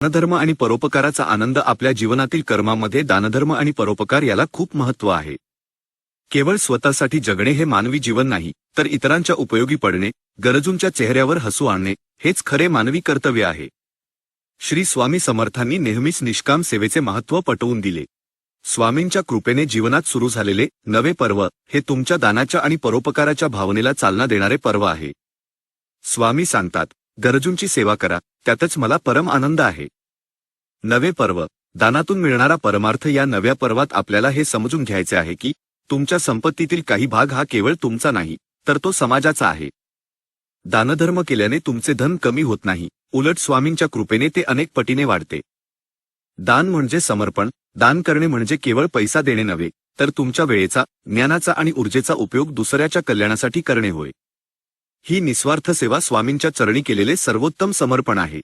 दानधर्म आणि परोपकाराचा आनंद आपल्या जीवनातील कर्मामध्ये दानधर्म आणि परोपकार याला खूप महत्त्व आहे. केवळ स्वतःसाठी जगणे हे मानवी जीवन नाही तर इतरांच्या उपयोगी पडणे गरजूंच्या चेहऱ्यावर हसू आणणे हेच खरे मानवी कर्तव्य आहे. श्री स्वामी समर्थांनी नेहमीच निष्काम सेवेचे महत्त्व पटवून दिले. स्वामींच्या कृपेने जीवनात सुरू झालेले नवे पर्व हे तुमच्या दानाच्या आणि परोपकाराच्या भावनेला चालना देणारे पर्व आहे. स्वामी सांगतात गरजूंची सेवा करा. त्यातच मला परम आनंद आहे. नवे पर्व. दानातून मिळणारा परमार्थ या नव्या पर्वात आपल्याला हे समजून घ्यायचे आहे की तुमच्या संपत्तीतील काही भाग हा केवळ तुमचा नाही तर तो समाजाचा आहे. दानधर्म केल्याने तुमचे धन कमी होत नाही. उलट स्वामींच्या कृपेने ते अनेक पटीने वाढते. दान म्हणजे समर्पण. दान करणे म्हणजे केवळ पैसा देणे नव्हे तर तुमच्या वेळेचा ज्ञानाचा आणि ऊर्जेचा उपयोग दुसऱ्याच्या कल्याणासाठी करणे होय. ही निस्वार्थ सेवा स्वामींच्या चरणी केलेले सर्वोत्तम समर्पण आहे.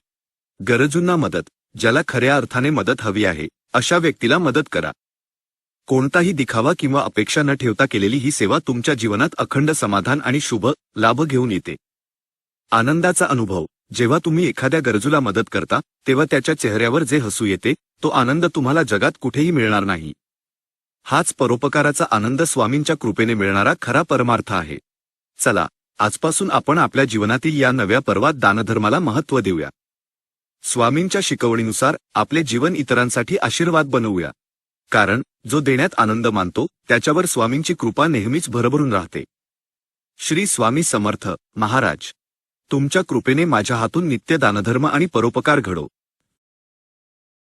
गरजूंना मदत ज्याला खऱ्या अर्थाने मदत हवी आहे अशा व्यक्तीला मदत करा. कोणताही दिखावा किंवा अपेक्षा न ठेवता केलेली ही सेवा तुमच्या जीवनात अखंड समाधान आणि शुभ लाभ घेऊन येते. आनंदाचा अनुभव जेव्हा तुम्ही एखाद्या गरजूला मदत करता तेव्हा त्याच्या चेहऱ्यावर जे हसू येते तो आनंद तुम्हाला जगात कुठेही मिळणार नाही. हाच परोपकाराचा आनंद स्वामींच्या कृपेने मिळणारा खरा परमार्थ आहे. चला आजपासून आपण आपल्या जीवनातील या नव्या पर्वात दानधर्माला महत्त्व देऊया. स्वामींच्या शिकवणीनुसार आपले जीवन इतरांसाठी आशीर्वाद बनवूया. कारण जो देण्यात आनंद मानतो त्याच्यावर स्वामींची कृपा नेहमीच भरभरून राहते. श्री स्वामी समर्थ महाराज तुमच्या कृपेने माझ्या हातून नित्य दानधर्म आणि परोपकार घडो.